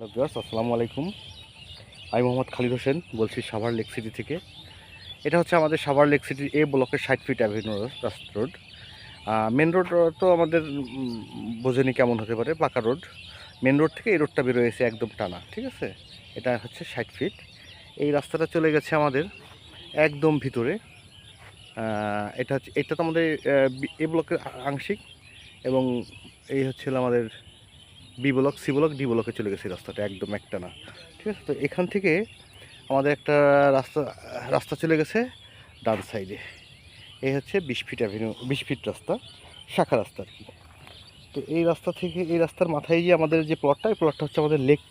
Hello আসসালামু আলাইকুম। আমি মোহাম্মদ খালিদ হোসেন, বলছি সাভার লেক সিটি থেকে। এটা হচ্ছে আমাদের সাভার লেক সিটির এ ব্লকের ষাট ফিট অ্যাভিনিউ রাস্তা রোড। মেন রোড তো আমাদের বোঝেনি কেমন হতে পারে, পাকা রোড। মেন রোড থেকে এই রোডটা বেরোয়েছে একদম টানা, ঠিক আছে? এটা হচ্ছে ষাট ফিট। এই রাস্তাটা চলে গেছে আমাদের একদম ভিতরে। এটা হচ্ছে, এটা তো আমাদের এ ব্লকের আংশিক এবং এই হচ্ছে আমাদের B block C block D ব্লকে চলে গেছে রাস্তাটা, একদম একটা না। ঠিক আছে? তো এখান থেকে আমাদের একটা রাস্তা রাস্তা চলে গেছে ডান সাইডে। এই হচ্ছে বিশ ফিট অ্যাভিনিউ বিশ ফিট রাস্তা, শাখা রাস্তা আর কি। তো এই রাস্তা থেকে, এই রাস্তার মাথায় যে আমাদের যে প্লটটা এই প্লটটা হচ্ছে আমাদের লেক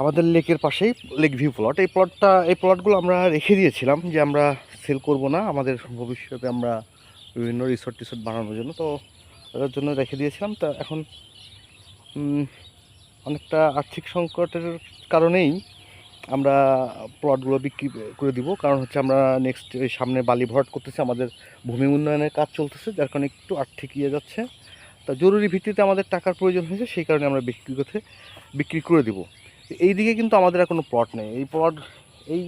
আমাদের লেকের পাশেই লেক ভিউ প্লট এই প্লটটা এই প্লটগুলো আমরা রেখে দিয়েছিলাম যে আমরা সেল করব না। আমাদের ভবিষ্যতে আমরা বিভিন্ন রিসোর্ট টিসোর্ট বানানোর জন্য। তো ওটার জন্য রেখে দিয়েছিলাম। তা এখন অনেকটা আর্থিক সংকটের কারণেই আমরা প্লটগুলো বিক্রি করে দিব। কারণ হচ্ছে আমরা নেক্সট সামনে বালি ভরাট করতেছি, আমাদের ভূমি উন্নয়নের কাজ চলতেছে, যার কারণে একটু আর্থিক ইয়ে যাচ্ছে। তা জরুরি ভিত্তিতে আমাদের টাকার প্রয়োজন হয়েছে, সেই কারণে আমরা বিক্রি করতে বিক্রি করে দিব। এই দিকে কিন্তু আমাদের আর কোনো প্লট নেই। এই প্লট এই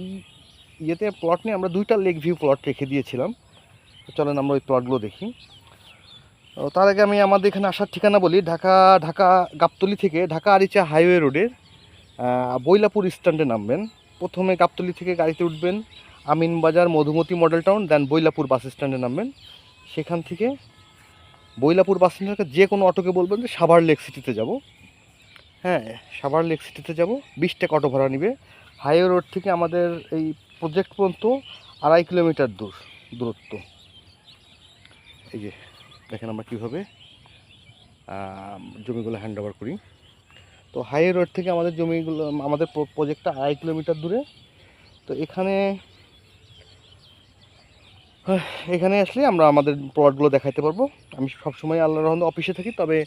ইয়েতে প্লট নেই আমরা দুইটা লেক ভিউ প্লট রেখে দিয়েছিলাম। চলেন আমরা ওই প্লটগুলো দেখি। তার আগে আমি আমাদের এখানে আসার ঠিকানা বলি, ঢাকা ঢাকা গাবতলি থেকে ঢাকা আরিচা হাইওয়ে রোডের বৈলাপুর স্ট্যান্ডে নামবেন। প্রথমে গাবতলি থেকে গাড়িতে উঠবেন Aminbazar Madhumati model town, then Boilapur bus স্ট্যান্ডে নামবেন। সেখান থেকে বৈলাপুর বাস স্ট্যান্ড যে কোনো অটোকে বলবেন যে সাভার লেক সিটিতে যাব। হ্যাঁ সাভার লেক সিটিতে যাব, বিশ টাকা অটো ভাড়া নিবে। হাইওয়ে রোড থেকে আমাদের এই প্রজেক্ট পর্যন্ত আড়াই কিলোমিটার দূর, দূরত্ব। এই যে। দেখেন আমরা কীভাবে জমিগুলো হ্যান্ড ওভার করি। তো হাইওয়ে রোড থেকে আমাদের জমিগুলো, আমাদের প্রজেক্টটা আড়াই কিলোমিটার দূরে। তো এখানে এখানে আসলে আমরা আমাদের প্লটগুলো দেখাতে পারব। আমি সবসময় আল্লাহ রহমান অফিসে থাকি, তবে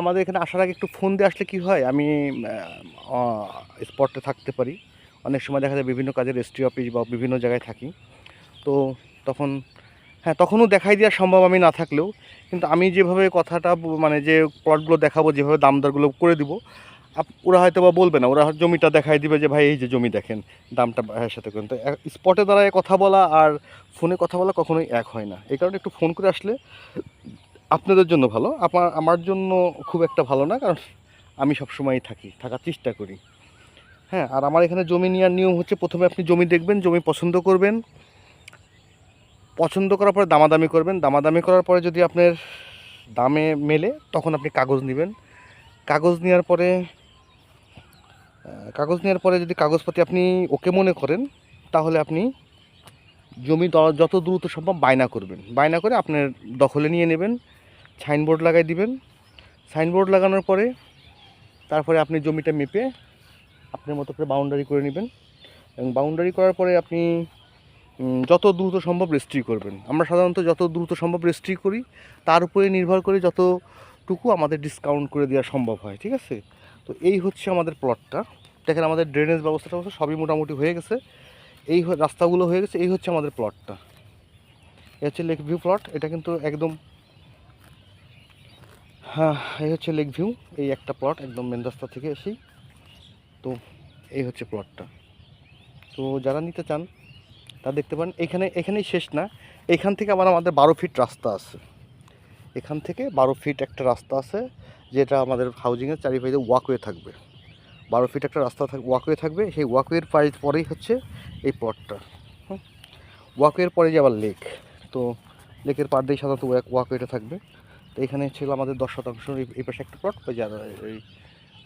আমাদের এখানে আসার আগে একটু ফোন দিয়ে আসলে কি হয়, আমি স্পটে থাকতে পারি। অনেক সময় দেখা যায় বিভিন্ন কাজের রেজিস্ট্রি অফিস বা বিভিন্ন জায়গায় থাকি। তো তখন হ্যাঁ তখনও দেখাই দেওয়া সম্ভব আমি না থাকলেও। কিন্তু আমি যেভাবে কথাটা মানে যে প্লটগুলো দেখাবো, যেভাবে দাম দরগুলো করে দিব ওরা হয়তো বা বলবে না। ওরা জমিটা দেখাই দিবে যে, ভাই, এই যে জমি দেখেন, দামটা ভাইয়ের সাথে করেন। তো স্পটে দাঁড়ায় কথা বলা আর ফোনে কথা বলা কখনোই এক হয় না। এই কারণে একটু ফোন করে আসলে আপনাদের জন্য ভালো। আমার আমার জন্য খুব একটা ভালো না, কারণ আমি সবসময়ই থাকি, থাকার চেষ্টা করি। হ্যাঁ আর আমার এখানে জমি নেওয়ার নিয়ম হচ্ছে প্রথমে আপনি জমি দেখবেন, জমি পছন্দ করবেন। পছন্দ করার পরে দামাদামি করবেন। দামাদামি করার পরে যদি আপনার দামে মেলে, তখন আপনি কাগজ নেবেন। কাগজ নেওয়ার পরে কাগজ নেওয়ার পরে যদি কাগজপাতি আপনি ওকে মনে করেন, তাহলে আপনি জমি যত দ্রুত সম্ভব বায়না করবেন। বায়না করে আপনার দখলে নিয়ে নেবেন, সাইনবোর্ড লাগাই দিবেন। সাইনবোর্ড লাগানোর পরে, তারপরে আপনি জমিটা মেপে আপনার মতো করে বাউন্ডারি করে নেবেন। এবং বাউন্ডারি করার পরে আপনি যত দ্রুত সম্ভব রেজিস্ট্রি করবেন। আমরা সাধারণত যত দ্রুত সম্ভব রেজিস্ট্রি করি, তার উপরে নির্ভর করে যতটুকু আমাদের ডিসকাউন্ট করে দেওয়া সম্ভব হয়, ঠিক আছে? তো এই হচ্ছে আমাদের প্লটটা দেখেন আমাদের ড্রেনেজ ব্যবস্থাটা অবশ্য সবই মোটামুটি হয়ে গেছে। এই রাস্তাগুলো হয়ে গেছে, এই হচ্ছে আমাদের প্লটটা এই হচ্ছে লেক ভিউ প্লট এটা কিন্তু একদম হ্যাঁ এই হচ্ছে লেক ভিউ এই একটা প্লট একদম মেন রাস্তা থেকে এসেই। তো এই হচ্ছে প্লটটা তো যারা নিতে চান তা দেখতে পারেন, এখানে এখানেই শেষ না। এখান থেকে আবার আমাদের বারো ফিট রাস্তা আছে। এখান থেকে বারো ফিট একটা রাস্তা আছে, যেটা আমাদের হাউজিংয়ের চারিপাশে ওয়াকওয়ে থাকবে। বারো ফিট একটা রাস্তা থাক ওয়াকওয়ে থাকবে, সেই ওয়াকওয়ের পাড়ি পরেই হচ্ছে এই প্লটটা ওয়াকওয়ের পরে যে আবার লেক তো লেকের পাড় দিয়ে সাধারণত ওয়াক ওয়াকওয়েটা থাকবে। তো এখানে ছিল আমাদের দশ শতাংশ, এই- পাশে একটা প্লট ওই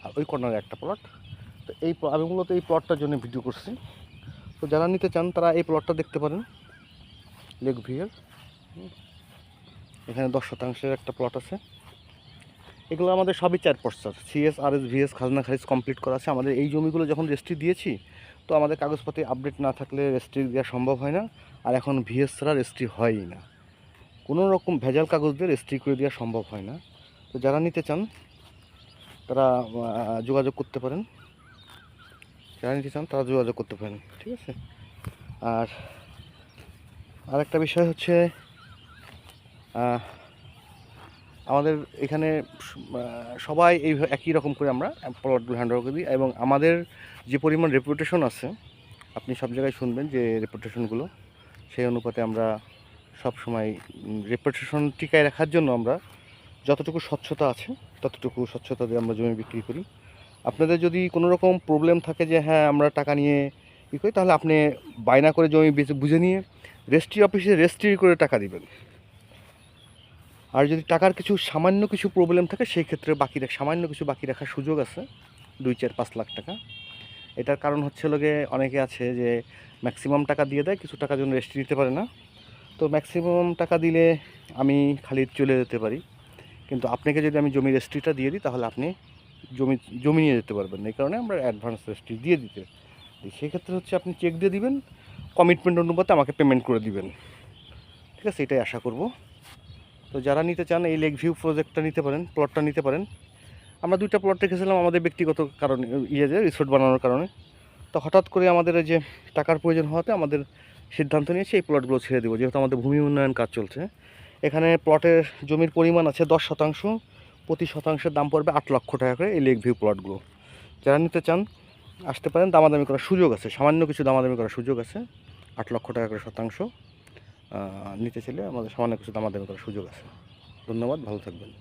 আর ওই কর্নারে একটা প্লট তো এই আমি মূলত এই প্লটটার জন্য ভিডিও করছি। তো যারা নিতে চান, তারা এই প্লটটা দেখতে পারেন। লেক ভিউয়ের এখানে দশ শতাংশের একটা প্লট আছে। এগুলো আমাদের সবই চার পর্সার সিএস আর এস ভিএস খাজনা খারিজ কমপ্লিট করা আছে। আমাদের এই জমিগুলো যখন রেজিস্ট্রি দিয়েছি, তো আমাদের কাগজপাতি আপডেট না থাকলে রেজিস্ট্রি দেওয়া সম্ভব হয় না। আর এখন ভিএস ছাড়া রেজিস্ট্রি হয়ই না। কোনো রকম ভেজাল কাগজ দিয়ে রেজিস্ট্রি করে দেওয়া সম্ভব হয় না। তো যারা নিতে চান, তারা যোগাযোগ করতে পারেন। যারা নিতে চান? তারা যোগাযোগ করতে পারেন, ঠিক আছে? আর আরেকটা বিষয় হচ্ছে আমাদের এখানে সবাই এই একই রকম করে আমরা প্লটগুলো হ্যান্ড করে দিই এবং আমাদের যে পরিমাণ রেপুটেশন আছে, আপনি সব জায়গায় শুনবেন যে রেপুটেশনগুলো সেই অনুপাতে আমরা সব সময় রেপুটেশন টিকায় রাখার জন্য আমরা যতটুকু স্বচ্ছতা আছে, ততটুকু স্বচ্ছতা দিয়ে আমরা জমি বিক্রি করি। আপনাদের যদি কোনো রকম প্রবলেম থাকে যে হ্যাঁ আমরা টাকা নিয়ে ই করি, তাহলে আপনি বায়না করে জমি বুঝে নিয়ে রেজিস্ট্রি অফিসে রেজিস্ট্রি করে টাকা দিবেন। আর যদি টাকার কিছু, সামান্য কিছু প্রবলেম থাকে, সেই ক্ষেত্রে বাকি রাখ- সামান্য কিছু বাকি রাখার সুযোগ আছে, দুই, চার, পাঁচ লাখ টাকা। এটার কারণ হচ্ছে লোকে অনেকে আছে যে ম্যাক্সিমাম টাকা দিয়ে দেয়, কিছু টাকার জন্য রেস্ট দিতে পারে না। তো ম্যাক্সিমাম টাকা দিলে আমি খালি চলে যেতে পারি। কিন্তু আপনাকে যদি আমি জমি রেস্ট্রিটা দিয়ে দিই, তাহলে আপনি জমি জমি নিয়ে যেতে পারবেন এই কারণে আমরা অ্যাডভান্স রেস্ট্রি দিয়ে দিতে। সেক্ষেত্রে হচ্ছে আপনি চেক দিয়ে দিবেন কমিটমেন্ট অনুপাতে আমাকে পেমেন্ট করে দিবেন। ঠিক আছে? এটাই আশা করব। তো যারা নিতে চান এই লেক ভিউ প্রজেক্টটা নিতে পারেন প্লটটা নিতে পারেন। আমরা দুইটা প্লট রেখেছিলাম আমাদের ব্যক্তিগত কারণে ইয়ে রিসোর্ট বানানোর কারণে। তো হঠাৎ করে আমাদের যে টাকার প্রয়োজন হওয়াতে আমাদের সিদ্ধান্ত নিয়েছে এই প্লটগুলো ছেড়ে দেবো। যেহেতু আমাদের ভূমি উন্নয়ন কাজ চলছে। এখানে প্লটের জমির পরিমাণ আছে দশ শতাংশ। প্রতি শতাংশের দাম পড়বে আট লক্ষ টাকা করে এই লেক ভিউ প্লটগুলো। যারা নিতে চান, আসতে পারেন। দামাদামি করার সুযোগ আছে। সামান্য কিছু দামাদামি করার সুযোগ আছে। আট লক্ষ টাকা করে শতাংশ নিতে চাইলে আমাদের সামান্য কিছু দামাদামি করার সুযোগ আছে। ধন্যবাদ। ভালো থাকবেন।